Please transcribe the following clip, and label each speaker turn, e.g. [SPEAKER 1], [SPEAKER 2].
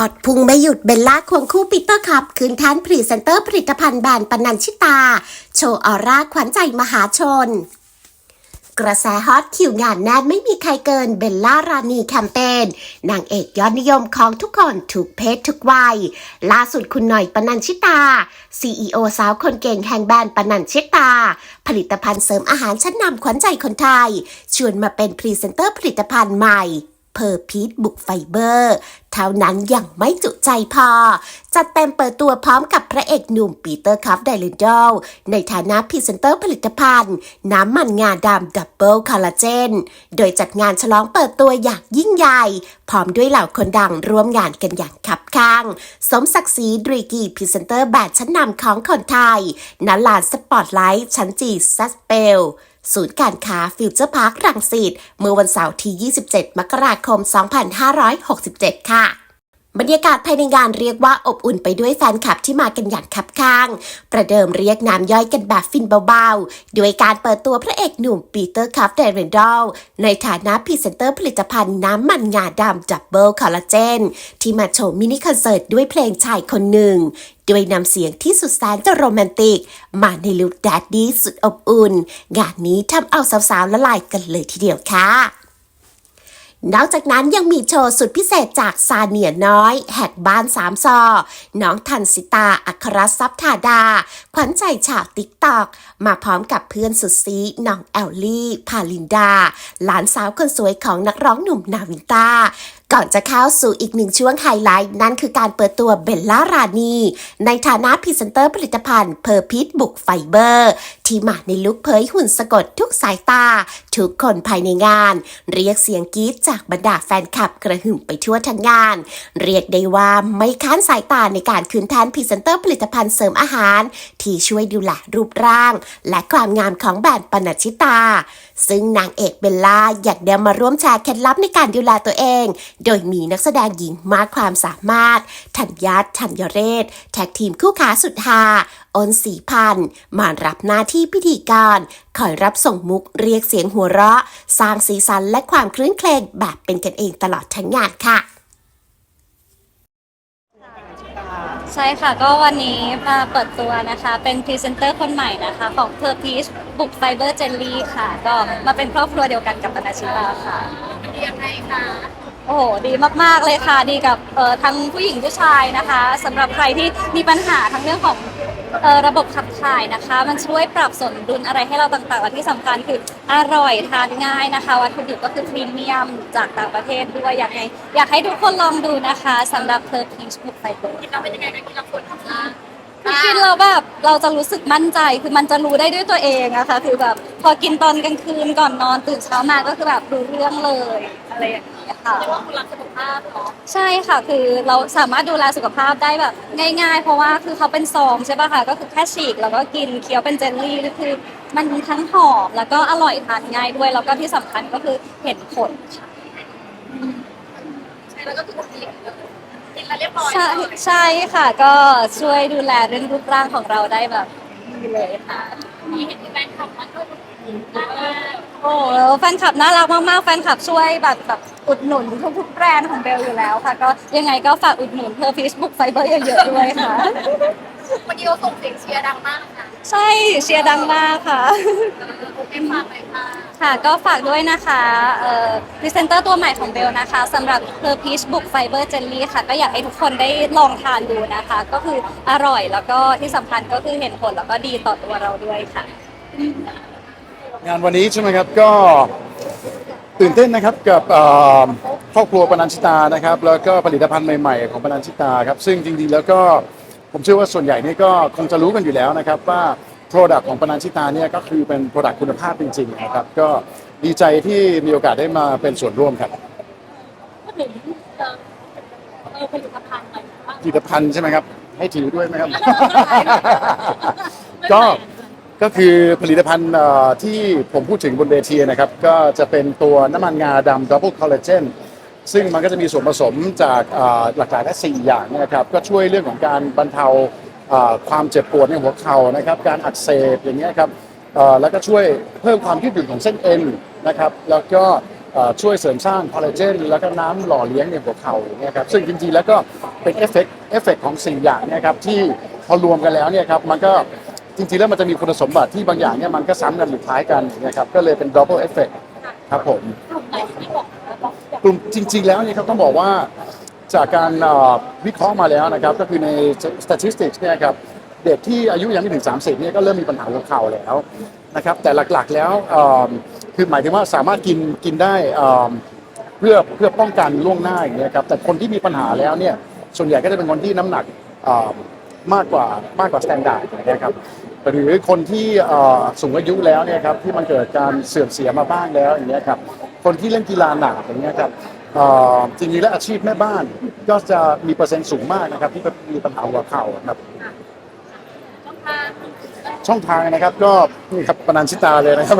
[SPEAKER 1] ฮอตพุงไม่หยุดเบลล่าควงคู่ปีเตอร์คับคืนแทนพรีเซนเตอร์ผลิตภัณฑ์แบรนด์ปนัญชิตา โชว์ออร่าขวัญใจมหาชน กระแสฮอตคิวงานแน่นไม่มีใครเกินเบลล่ารานีแคมเปญนางเอกยอดนิยมของทุกคนทุกเพศทุกวัย ล่าสุดคุณหน่อยปนัญชิตา CEO สาวคนเก่งแห่งแบรนด์ปนัญชิตา ผลิตภัณฑ์เสริมอาหารชั้นนำขวัญใจคนไทย ชวนมาเป็นพรีเซนเตอร์ผลิตภัณฑ์ใหม่ เพอร์พีทบุกไฟเบอร์ เท่านั้นยังไม่จุใจพอ จัดเต็มเปิดตัวพร้อมกับพระเอกหนุ่มปีเตอร์คัฟไดเลนดอลในฐานะพรีเซนเตอร์ผลิตภัณฑ์ น้ำมันงาดำดับเบิลคอลลาเจน โดยจัดงานฉลองเปิดตัวอย่างยิ่งใหญ่ พร้อมด้วยเหล่าคนดังร่วมงานกันอย่างคับข้าง สมศักดิ์ศรีดรีกีพรีเซนเตอร์แบรนด์ชั้นนำของคนไทยณลานสปอตไลท์ชั้นจีซัสเปล ศูนย์การค้าฟิวเจอร์พาร์ครังสิตเมื่อวันเสาร์ที่ 27 มกราคม 2567 ค่ะ บรรยากาศภายในงานเรียกว่าอบอุ่นไปด้วยแฟนคลับที่มากันอย่างคับข้าง ประเดิมเรียกน้ำย่อยกันแบบฟินเบาๆ ด้วยการเปิดตัวพระเอกหนุ่มปีเตอร์คัฟเดเรนดอลในฐานะพรีเซนเตอร์ผลิตภัณฑ์น้ำมันงาดำดับเบิลคอลลาเจนที่มาโชว์มินิคอนเสิร์ตด้วยเพลงชายคนหนึ่งด้วยนำเสียงที่สุดแสนจะโรแมนติก มาในลุคแดดดี้สุดอบอุ่น งานนี้ทำเอาสาวๆละลายกันเลยทีเดียวค่ะ นอกจากนั้นยังมีโชว์สุดพิเศษจากซาเนียน้อย แหกบ้านสามซอ น้องทันสิตา อัครทรัพย์ธาดา ขวัญใจชาวติ๊กตอก มาพร้อมกับเพื่อนสุดซีน้องแอลลี่ พาลินดา หลานสาวคนสวยของนักร้องหนุ่มนาวินตา ก่อนจะเข้าสู่อีกหนึ่งช่วงไฮไลท์นั่นคือการเปิดตัวเบลล่ารานีในฐานะพรีเซนเตอร์ผลิตภัณฑ์เพอร์พิทบุกไฟเบอร์ ที่มาในลุคเผยหุ่นสะกดทุกสายตา ทุกคนภายในงาน เรียกเสียงกรี๊ดจากบรรดาแฟนคลับกระหึ่มไปทั่วทั้งงาน เรียกได้ว่าไม่ค้านสายตาในการคืนแทนพรีเซนเตอร์ผลิตภัณฑ์เสริมอาหาร ที่ช่วยดูแลรูปร่าง และความงามของแบรนด์ปนัชิตา ซึ่งนางเอกเบลล่าอยากเดินมาร่วมแชร์เคล็ดลับในการดูแลตัวเองโดยมีนักแสดงหญิงมากความสามารถ ธัญญาธัญเรศ แท็กทีมคู่ขาสุดฮาอ้นสีพันธ์มารับหน้าที่พิธีการคอยรับส่งมุกเรียกเสียงหัวเราะ สร้างสีสันและความคลื้นเครงแบบเป็นกันเองตลอดทั้งงานค่ะ
[SPEAKER 2] ใช่ค่ะก็วันนี้มาเปิดตัวนะคะ เป็นพรีเซนเตอร์คนใหม่นะคะ ของเพอร์พีชบุกไฟเบอร์เจลลี่ค่ะ ก็มาเป็นครอบครัวเดียวกันกับปนาชิตาค่ะ
[SPEAKER 3] ดียังไงคะ
[SPEAKER 2] โอ้โหดีมากๆเลยค่ะ ดีกับเอ่อทั้งผู้หญิงผู้ชายนะคะสำหรับใครที่มีปัญหาทั้งเรื่องของเอ่อระบบขับถ่ายนะคะ มันช่วยปรับสมดุลอะไรให้เราต่างๆและที่สำคัญคืออร่อยทานง่ายนะคะวัตถุดิบก็คือพรีเมียมจากต่างประเทศด้วยอยากให้อยากให้ทุกคนลองดูนะคะสำหรับเพอร์พีชบุกไฟเบอร์
[SPEAKER 3] เราเป็นยังไงนะกินเราปวดท้องล่าง
[SPEAKER 2] คือกินแล้วแบบเราจะรู้สึกมั่นใจคือมันจะรู้ได้ด้วยตัวเองอะค่ะคือแบบพอกินตอนกลางคืนก่อนนอนตื่นเช้ามาก็คือแบบรู้เรื่องเลยอะไรอย่างเงี้ย ค่ะ
[SPEAKER 3] เรียกว่าคุณรักสุขภาพเนาะ
[SPEAKER 2] ใช่ค่ะคือเราสามารถดูแลสุขภาพได้แบบง่ายๆ เพราะว่าคือเขาเป็นซองใช่ป่ะคะก็คือแค่ฉีกแล้วก็กินเคี้ยวเป็นเจลลี่ก็คือ มันทั้งหอมแล้วก็อร่อยทานง่ายด้วยแล้วก็ที่สำคัญก็คือเห็นผลค่ะ
[SPEAKER 3] ใช่แล้วก็คือกินกินแล้วเรียบร้อย
[SPEAKER 2] ใช่ใช่ค่ะก็ช่วยดูแลเรื่องรูปร่างของเราได้แบบดีเลยค่ะ
[SPEAKER 3] มีเห็นที่แฟนคลับมาด้วยน่ารัก
[SPEAKER 2] โอ้แฟนคลับน่ารักมากๆแฟนคลับช่วยแบบแบบ อุดหนุนทุกๆแบรนด์ของเบลอยู่แล้วค่ะ ก็ยังไงก็ฝากอุดหนุนเพอร์ฟิชบุกไฟเบอร์เยอะๆด้วยค่ะ
[SPEAKER 3] วันนี้เราส่งเสียงเชียร์ดังมากค่ะ
[SPEAKER 2] ใช่เชียร์ดังมากค่ะ
[SPEAKER 3] โอเคฝากเลยค่ะ
[SPEAKER 2] ค่ะก็ฝากด้วยนะคะเอ่อพรีเซนเตอร์ตัวใหม่ของเบลนะคะสำหรับเพอร์พีชบุกไฟเบอร์เจลลี่ค่ะ ก็อยากให้ทุกคนได้ลองทานดูนะคะ ก็คืออร่อยแล้วก็ที่สำคัญก็คือเห็นผลแล้วก็ดีต่อตัวเราด้วยค่ะ
[SPEAKER 4] งานวันนี้ใช่ไหมครับก็ ตื่นเต้นนะครับกับเอ่อครอบครัวปนัญชิตานะครับ แล้วก็ผลิตภัณฑ์ใหม่ๆของปนัญชิตาครับซึ่งจริงๆแล้วก็ผมเชื่อว่าส่วนใหญ่นี่ก็คงจะรู้กันอยู่แล้วนะครับว่า Product ของปนัญชิตาเนี่ยก็คือเป็น Product คุณภาพจริงๆนะครับก็ดีใจที่มีโอกาสได้มาเป็นส่วนร่วมครับ
[SPEAKER 3] พูดถึงเอ่อเออผลิตภัณฑ์หน่อยว่า
[SPEAKER 4] ผลิตภัณฑ์ใช่ไหมครับให้ถือด้วยไหมครับก็ ก็คือผลิตภัณฑ์ที่ผมพูดถึงบนเวทีนะครับ ก็จะเป็นตัวน้ำมันงาดำดับเบิลคอลลาเจนซึ่งมันก็จะมีส่วนผสมจากหลักๆและสี่อย่างนะครับ ก็ช่วยเรื่องของการบรรเทาความเจ็บปวดในหัวเข่านะครับ การอักเสบอย่างเงี้ยครับแล้วก็ช่วยเพิ่มความยืดหยุ่นของเส้นเอ็นนะครับ แล้วก็ช่วยเสริมสร้างคอลลาเจนแล้วก็น้ำหล่อเลี้ยงในหัวเข่าอย่างเงี้ยครับซึ่งจริงๆแล้วก็เป็นเอฟเฟกต์เอฟเฟกของสิ่อย่างเนี่ยครับที่พอรวมกันแล้วเนี่ยครับมันก็ จริงๆแล้วมันจะมีคุณสมบัติที่บางอย่างเนี่ยมันก็ซ้ำกันหรือคล้ายกันนะครับก็เลยเป็นดับเบิลเอฟเฟกต์ครับผม
[SPEAKER 3] กลุ่มไหนที่บอกว่าต้องอยาก
[SPEAKER 4] กลุ่มจริง ๆ แล้วเนี่ยครับต้องบอกว่าจากการเอ่อวิเคราะห์มาแล้วนะครับ ก็คือใน statistics เนี่ยครับเด็กที่อายุยังไม่ถึง 30เนี่ยก็เริ่มมีปัญหาหัวเข่าแล้วนะครับ แต่หลักๆแล้วเอ่อคือหมายถึงว่าสามารถกินกินได้เอ่อเพื่อเพื่อป้องกันล่วงหน้าอย่างเงี้ยครับแต่คนที่มีปัญหาแล้วเนี่ยส่วนใหญ่ก็จะเป็นคนที่น้ำหนักเอ่อ มากกว่ามากกว่าสแตนดาร์ดนะครับหรือคนที่เอ่อสูงอายุแล้วเนี่ยครับที่มันเกิดการเสื่อมเสียมาบ้างแล้วอย่างเงี้ยครับคนที่เล่นกีฬาหนักอย่างเงี้ยครับเอ่อจริงๆแล้วอาชีพแม่บ้านก็จะมีเปอร์เซ็นต์สูงมากนะครับที่มีปัญหาหัวเข่าครับ
[SPEAKER 3] ต้องทาง
[SPEAKER 4] ช่องทางนะครับก็นี่ครับปนัญชิตาเลยนะครับ